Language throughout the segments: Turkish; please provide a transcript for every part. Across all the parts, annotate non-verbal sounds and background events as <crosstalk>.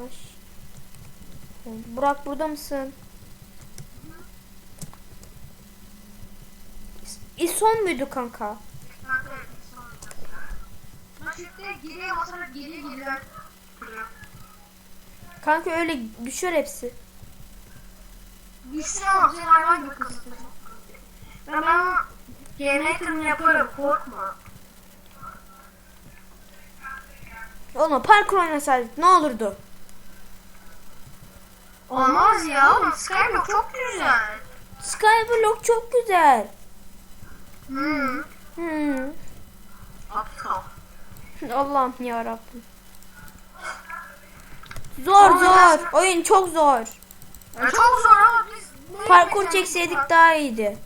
taş. Burak burada mısın? İson muydu kanka? Kanka öyle düşer hepsi. Ama sen hayvan gibi kısıtlı. Ben ben yaparım korkma. Oğlum parkur oynasaydık ne olurdu? Olmaz ya oğlum Skyblock çok güzel. Skyblock çok güzel. Hmm. Hmm. Aptal. Allah'ım ya Rabbim. Zor zor. Oyun çok zor. Ya çok zor ama biz ne Parkur yapacağız? çekseydik daha iyiydi.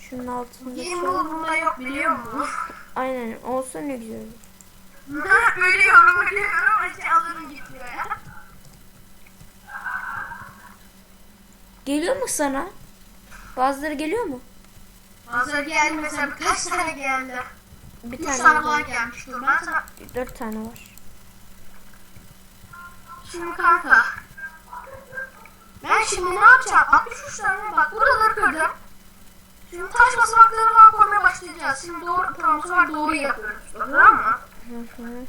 Şunun altında şu. mode bunda yok biliyor musun? Aynen olsa ne güzel olur. Ölüyorum ölüyorum ama şey alırım gitmiyor ya. Geliyor mu sana? Bazıları geliyor mu? Hazır geldi mesela birkaç tane geldi. Bir Üç tane. tane var. falan gelmişti. Ben sana Dört tane var. şimdi kanka. Ben şimdi ne yapacağım? 63 tane bak buraları kırdım. Şimdi taş basamakları falan koymaya başlayacağız. Şimdi doğru sonra doğru yapıyoruz. Tamam mı? Hı hı.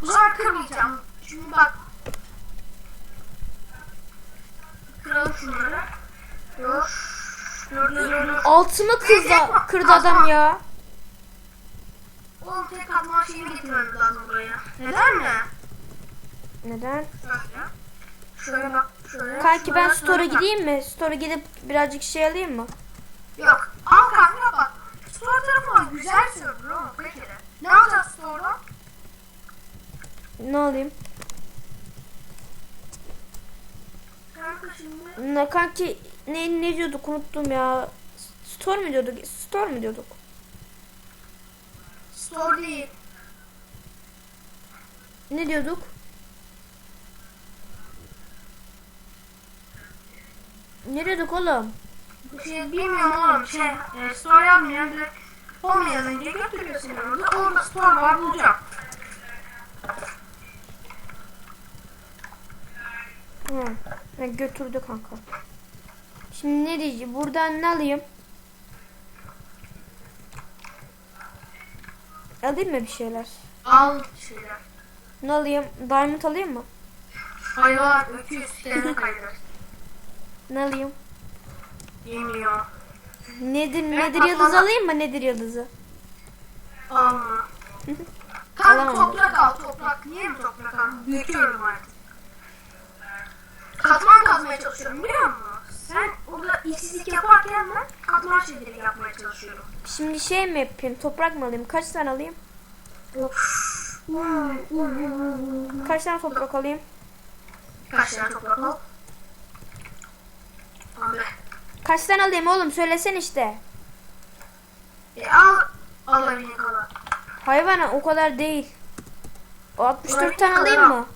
Bu sefer kırmayacağım. Şimdi bak. Kıralım şunları. Dur. Altımı kırdı, kırdı adam ya. Oğlum tek katman şeyini getirmemiz lazım buraya. Neden mi? Neden? Şöyle. Bak. Şöyle. Kanki ben store'a gideyim mi? Store'a gidip birazcık şey alayım mı? Yok. Al kanka bak. Store tarafı var. Güzel server ama peki de. Ne alacağız store'da? Ne alayım? Ne kanki ne ne diyorduk unuttum ya. Store mu diyorduk? Store mu diyorduk? Store değil. Ne diyorduk? Ne diyorduk oğlum? Şey bilmiyorum oğlum. Şey, e, store yapmayan direkt home yazınca götürüyor seni orada. Orada store var bulacağım. Hı. Ha, götürdü kanka. Şimdi ne diyeceğim? Buradan ne alayım? Alayım mı bir şeyler? Al şeyler. Ne alayım? Diamond alayım mı? Hayvan öküz kendine kaydeder. Ne alayım? Yemiyor. Nedir Ben nedir yıldız kafana- alayım mı nedir yıldızı? Alma. Kanka toprak al toprak. Niye mi toprak al? Büyütüyorum artık. Katman kazmaya çalışıyorum biliyor musun? Sen orada işsizlik yaparken ben katman şeyleri yapmaya çalışıyorum. Şimdi şey mi yapayım? Toprak mı alayım? Kaç tane alayım? Of. Kaç tane toprak alayım? Kaç tane toprak al? Be. Kaç tane alayım oğlum? Söylesen işte. E al. Alabildiğin kadar. Hayvana o kadar değil. O 64 Olabildiğin tane alayım al. mı?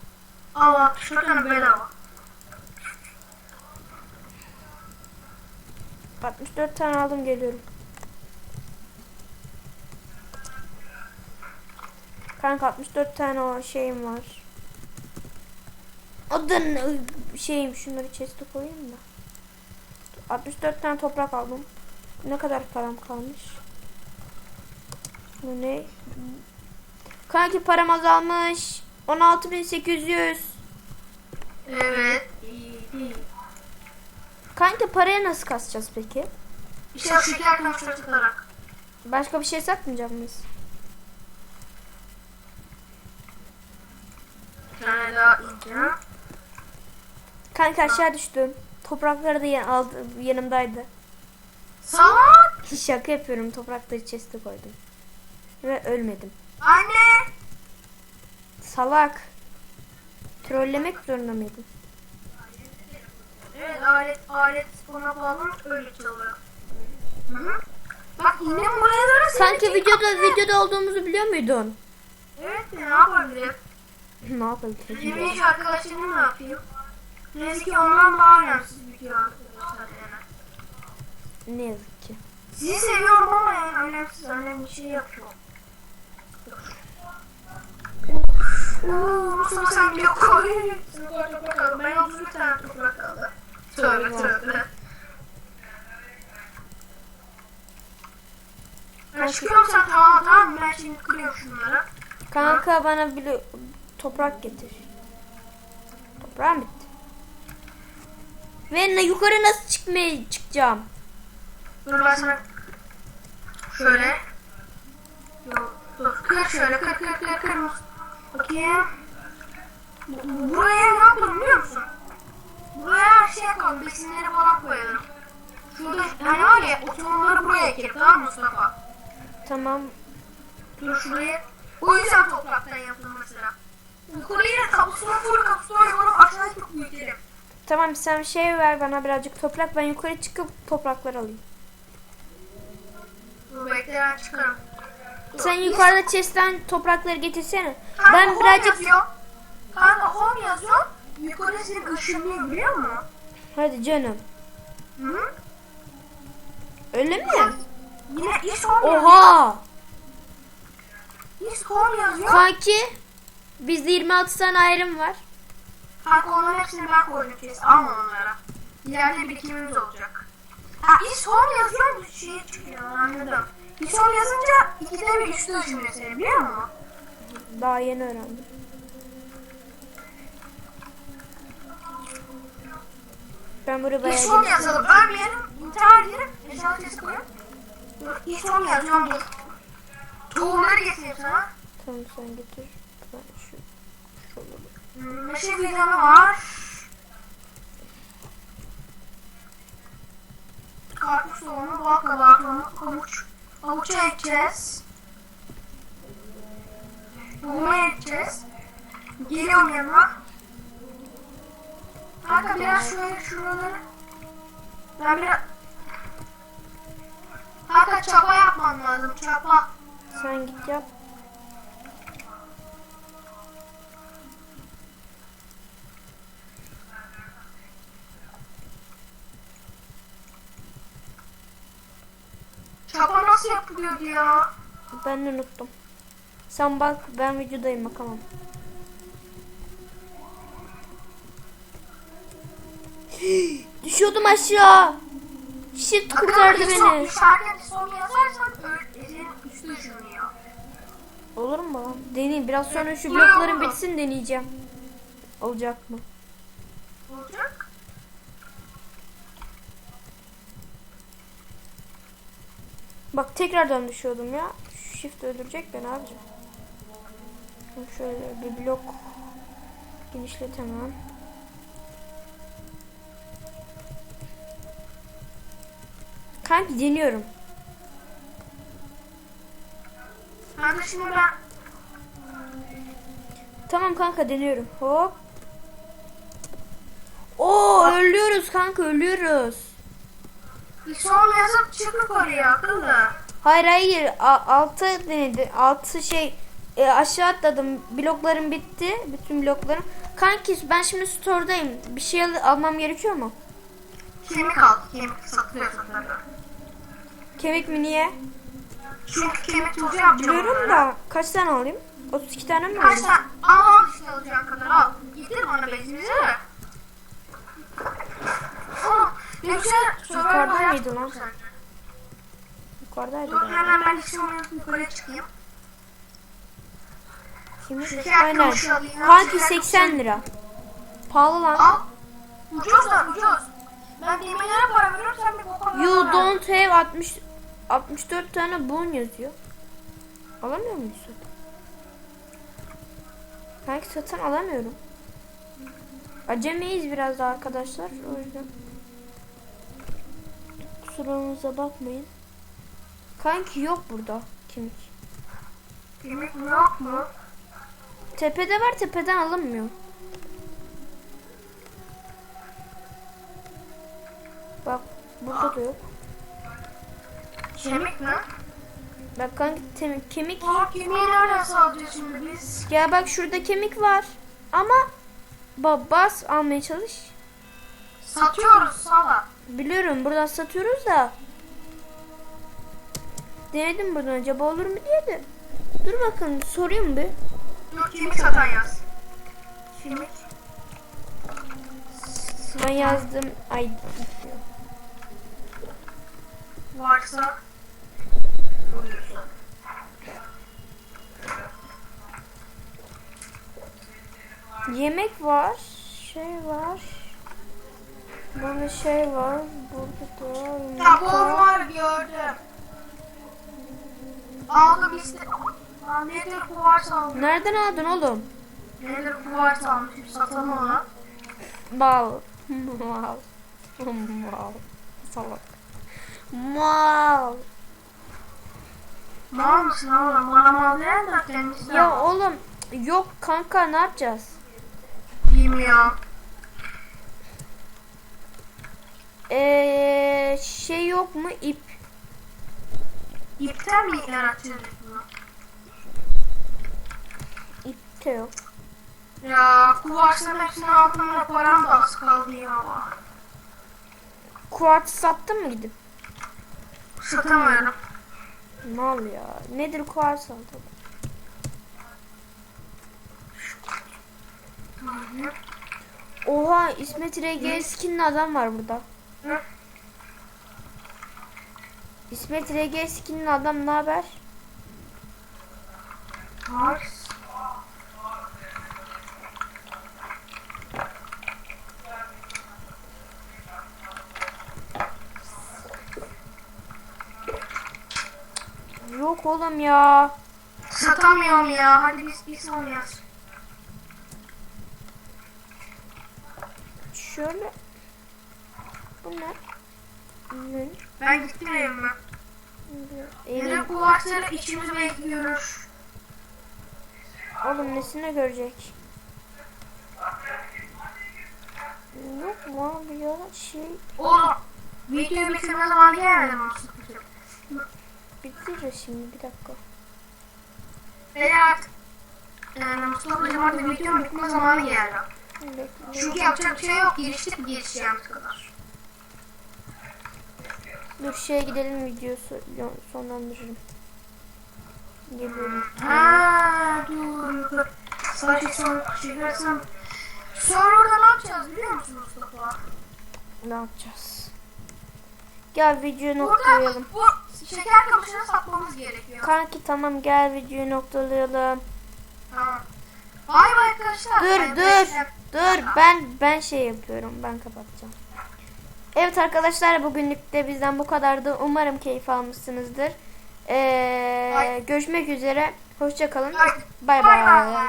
Al 64 tane bedava. 64 tane aldım geliyorum. Kanka 64 tane o şeyim var. O da şeyim şunları chest'e koyayım da. 64 tane toprak aldım. Ne kadar param kalmış? Bu ne? Kanki param azalmış. 16800. Evet. Kanka parayı nasıl kasacağız peki? İşte şeker kamışları tıklarak. Başka bir şey satmayacak mıyız? Kanka aşağı düştüm. Toprakları da yan- aldı, yanımdaydı. Salak. Şaka yapıyorum. Toprakları chest'e koydum. Ve ölmedim. Anne. Salak. Trollemek zorunda mıydım? Evet alet alet ona bağlı öyle çalıyor. Hı hı. Bak yine buraya doğru Sanki videoda videoda olduğumuzu biliyor muydun? Evet ne yapabilirim? ne yapabilirim? Yemin arkadaşlarım ne yapıyor? Neyse ki ondan daha önemsiz video arkadaşlar yani. Ne yazık ki. Sizi seviyorum ama yani önemsiz önemli bir şey yapıyor. Uuu Mustafa sen blok koy. Ben 31 tane toprak aldım. Tövbe tövbe. Ben çıkıyorum sen tamam tamam? Ben şimdi kırıyorum şunları. Kanka bana bir toprak getir. Toprağım bitti. Ve ne yukarı nasıl çıkmaya çıkacağım? Dur ben sana şöyle. Yok dur kır şöyle kır kır kır kır. Bakayım. Bu- Buraya ne yapalım biliyor musun? Buraya şey yapalım besinleri falan koyalım. Şurada hani var ya oturumları buraya ekelim tamam mı Mustafa? Tamam. Dur şurayı. O yüzden topraktan yaptım mesela. Yukarıya kapısına full kapısına yapalım aşağıya çok büyütelim. Tamam sen şey ver bana birazcık toprak. Ben yukarı çıkıp topraklar alayım. Dur bekle ben çıkarım. Sen yukarıda chest'ten toprakları getirsene. Kanka Ben birazcık... yazıyor. Kanka home yazıyor. Yukarı senin ışınlıyor biliyor musun? Hadi canım. Hı. Öyle mi? Yine is home yazıyor. Oha! Is home yazıyor. Kanki bizde 26 tane ayrım var. Kanka onların hepsini ben koydum kes. Alma onlara. İleride birikimimiz olacak. Ha is home yazıyor bir şey çıkıyor anladım. Is home yazınca ikide bir üstü ışınlıyor seni biliyor musun? Daha yeni öğrendim. Ben buraya bayağı home geliştim. yazalım. Ölmeyelim. İntihar edelim. Yaşam sesi koyalım. Home yazıyorum dur. Tohumları getireyim sana. Tamam sen getir. Ben şu. Hmm, Meşe fidanı var. Karpuz tohumu, bal kabağı tohumu, havuç. Havuça ekeceğiz. Tohuma ekeceğiz. Geliyorum yanına. Kanka biraz şöyle şuraları. Ben biraz... Kanka çapa yapman lazım, çapa. Sen git yap. Çapa nasıl yapılıyordu ya? Ben unuttum. Sen bak ben videodayım bakamam. Düşüyordum aşağı. Shit kurtardı beni. Dışarıda son yazarsan öğretmenin. Olur mu lan? Deneyeyim. Biraz sonra şu blokların bitsin deneyeceğim. Olacak mı? Olacak. Bak tekrardan düşüyordum ya. Şu shift öldürecek beni abicim. Şöyle bir blok genişletemem. Kanki deniyorum. De şimdi ben Tamam kanka deniyorum. Hop. Oo ölüyoruz kanka ölüyoruz. son yazıp çık yukarıya akıllı. Hayır hayır A- altı denedi. Altı şey e, aşağı atladım. Bloklarım bitti. Bütün bloklarım. Kanki ben şimdi store'dayım. Bir şey al- almam gerekiyor mu? Kemik al. Kemik satılıyor satılıyor. Kemik mi niye? Çünkü kemik tozu yapacağım. Biliyorum da kaç tane alayım? 32 tane mi Kaç alayım? tane? Al al işte alacağın kadar al. Getir bana bezimizi de. Survivor Yukarıda hayat mıydı lan? Yukarıdaydı Dur hemen ben işte yukarıya çıkayım. Şeker Aynen. Kanki Şeker 80 lira. Pahalı lan. Al. Ucuz lan ucuz. Ben demirlere para veriyorum sen bir boka You don't have 60 64 tane bone yazıyor. Alamıyor muyuz? Belki satın alamıyorum. Acemiyiz biraz da arkadaşlar. O yüzden. Kusurumuza bakmayın. Kanki yok burada kemik. Kemik yok mu? Tepede var tepeden alınmıyor. Bak burada da yok. Kemik mi? Bak kanki tem- kemik. Aa kemiği nereden sağlayacağız şimdi biz? Gel bak şurada kemik var. Ama ba- bas almaya çalış. Satıyoruz sala. Biliyorum buradan satıyoruz da. Denedim buradan acaba olur mu diye de. Dur bakın sorayım bir. Yok kemik satan yaz. Kemik. Ben yazdım. Ay Varsa. Yemek var. Şey var. Burada şey var. Burada da yumurta. var gördüm. Aldım işte. Nedir kuvars aldım. Nereden aldın oğlum? Nedir kuvars almışım satalım ona. Mal. <laughs> Mal. Mal. Salak. Mal. Mal mısın oğlum? Bana mal veren de kendisi Ya oğlum yok kanka ne yapacağız? Bilmiyorum. Eee şey yok mu ip? İpten mi yaratacağız bunu? İp de yok. Ya kuvarsların hepsinin altına param da az kaldı ya. Kuartz sattın mı gidip? Satamıyorum. Mal ya. Nedir kuartz aldın? Oha İsmet RG skinli adam var burada. İsmet RG skinli adam ne haber? Kuvars. Yok oğlum ya. Satamıyorum ya. Hadi biz biz oynayalım. Şöyle. Bu ne? Ne? Ben gittim evime. Evin- Yine kuvarsları içimiz belki görür. Oğlum nesine görecek? Yok mu abi ya şey Oğlum videoyu bitirme zamanı gelmedi mi? Bitiririz şimdi bir dakika. Veya yani Mustafa Hocam artık videonun bitme zamanı geldi. Bekle. Çünkü yapacak bir şey yok. Giriştik mi girişeceğimiz kadar. Dur şeye gidelim videosu sonlandırırım. Geliyorum. Ha dur. Sadece son çevirsem. Sonra orada ne yapacağız biliyor musun Mustafa? Ne yapacağız? Gel videoyu Burada noktalayalım. bu şeker kamışını satmamız gerekiyor. Kanki tamam gel videoyu noktalayalım. Tamam. Bay bay arkadaşlar. Dur Bay dur. bay. Dur ben ben şey yapıyorum. Ben kapatacağım. Evet arkadaşlar bugünlük de bizden bu kadardı. Umarım keyif almışsınızdır. Ee, görüşmek üzere. Hoşça kalın. Bay Bay bay. bay. bay.